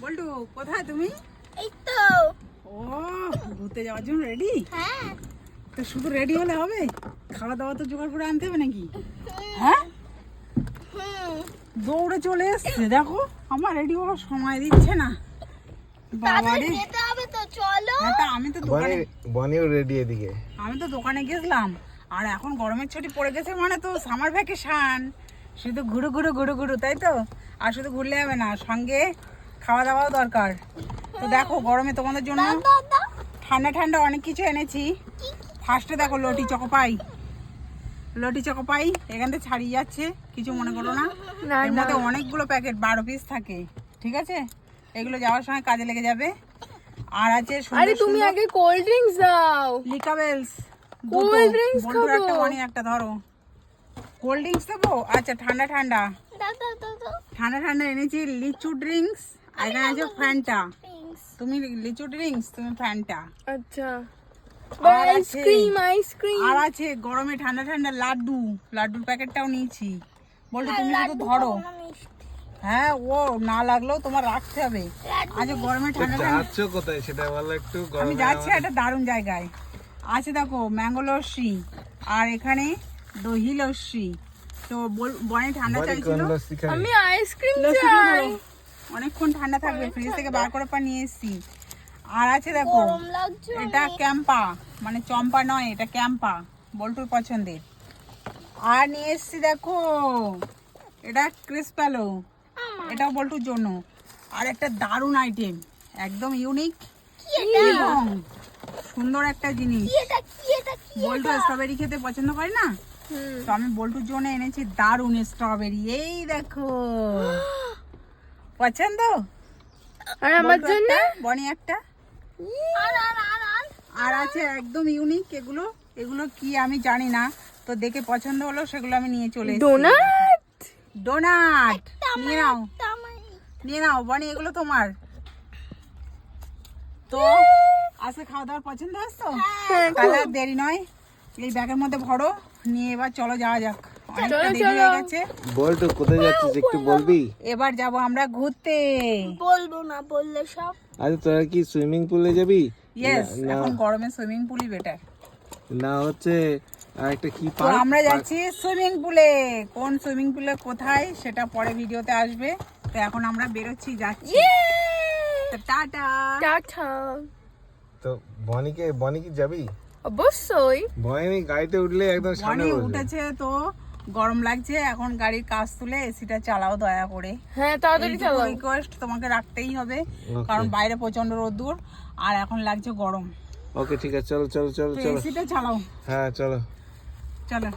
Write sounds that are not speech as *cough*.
বল্টু কোথায় তুমি? এই তো ও ঘুরতে যাওয়ার জন্য রেডি হ্যাঁ। তো শুধু রেডি হলে হবে? খাওয়া দাওয়া তো জোগাড় করে আনতে হবে নাকি? হ্যাঁ? দৌড়ে চলে এসছে দেখো আমার রেডি হওয়ার সময় দিচ্ছে না। বাবা তাড়াতাড়ি রে। যেতে হবে তো চলো। হ্যাঁ, আমি তো দোকানে বনিও রেডি এদিকে। আমি তো দোকানে গেছিলাম আর এখন গরমের ছুটি পড়ে গেছে মানে তো সামার ভ্যাকেশন শুধু ঘুরু ঘুরু ঘুরু ঘুরু তাই তো? আর শুধু ঘুরলে হবে না সঙ্গে খাওয়া দাওয়াও দরকার। তো দেখো গরমে তোমাদের জন্য ঠান্ডা ঠান্ডা অনেক কিছু এনেছি। ফার্স্টে দেখো লটি চকোপাই। লটি চকোপাই এখান থেকে ছাড়িয়ে যাচ্ছে কিছু মনে করো না। এর মধ্যে অনেকগুলো প্যাকেট বারো পিস থাকে ঠিক আছে? এগুলো যাওয়ার সময় কাজে লেগে যাবে। আর আছে আরে তুমি আগে কোল্ড ড্রিঙ্কস দাও। লিকাবেলস Cold drinks বন্ধুর একটা খাব। বানি একটা ধরো। কোল্ড ড্রিঙ্কস দেবো? আচ্ছা ঠান্ডা ঠান্ডা। দাদা দাদা ঠান্ডা ঠান্ডা এনেছি লিচু ড্রিঙ্কস আর এখানে আছে ফ্যান্টা তুমি লিচু ড্রিঙ্কস তুমি ফ্যান্টা আচ্ছা। আইসক্রিম আইসক্রিম আর আছে গরমে ঠান্ডা ঠান্ডা লাড্ডু। লাড্ডুর প্যাকেটটাও নিয়েছি। বলতো তুমি শুধু ধরো। হ্যাঁ ও না লাগলেও তোমার রাখতে হবে। আচ্ছা গরমে ঠান্ডা ঠান্ডা যাচ্ছ কোথায়? সেটা বলো একটু আমি যাচ্ছি একটা দারুণ জায়গায়। আছে দেখো ম্যাঙ্গো লস্যি আর এখানে দহি লস্যি তো বল বনে ঠান্ডা চাইছিল। আমি আইসক্রিম চাই। অনেকক্ষণ ঠান্ডা থাকবে ফ্রিজ থেকে বার করে পা নিয়ে এসেছি। আর আছে দেখো এটা ক্যাম্পা মানে চম্পা নয় এটা ক্যাম্পা বল্টুর পছন্দের। আর নিয়ে এসেছি দেখো এটা ক্রিসপ্যালো এটাও বল্টুর জন্য। আর একটা দারুণ আইটেম একদম ইউনিক এবং সুন্দর একটা জিনিস। বল্টু স্ট্রবেরি খেতে পছন্দ করে না? তো আমি বল্টুর জন্য এনেছি দারুণ স্ট্রবেরি এই দেখো। *gasps* পছন্দ? আর আমার জন্য? একটা, বনি একটা। আর আর আর আর? আর আছে একদম ইউনিক এগুলো। এগুলো কি আমি জানি না। তো দেখে পছন্দ হলো সেগুলো আমি নিয়ে চলে ডোনাট ডোনাট নিয়ে নাও। নিয়ে নাও বনি এগুলো তোমার। তো আজকে খাওয়া দাওয়ার পছন্দ আছে তো? তাহলে দেরি নয়। এই ব্যাগের মধ্যে ভরো। নিয়ে এবার চলো যাওয়া যাক। কোথায় যাচ্ছিস একটু বলবি? এবার যাব আমরা ঘুরতে। বলব না বললে সব। আরে তোরা কি সুইমিং পুলে যাবি? ইয়েস এখন গরমে সুইমিং পুলই বেটার না হচ্ছে আর একটা কি পার্ক আমরা যাচ্ছি সুইমিং পুলে। কোন সুইমিং পুলে কোথায় সেটা পরে ভিডিওতে আসবে। তো এখন আমরা বেরোচ্ছি যাচ্ছি। তো টাটা। টাটা। তো বনিকে বনি কি যাবি? অবশ্যই। বনি গাড়িতে উঠলে একদম সামনে উঠেছে তো। গরম লাগছে এখন গাড়ির কাজ তুলে এসিটা চালাও দয়া করে। হ্যাঁ তাড়াতাড়ি চালাও। রিকোয়েস্ট তোমাকে রাখতেই হবে কারণ বাইরে প্রচণ্ড রোদ্দুর আর এখন লাগছে গরম। ওকে ঠিক আছে চলো চলো চলো চলো। এসিটা চালাও। হ্যাঁ চলো। চলো।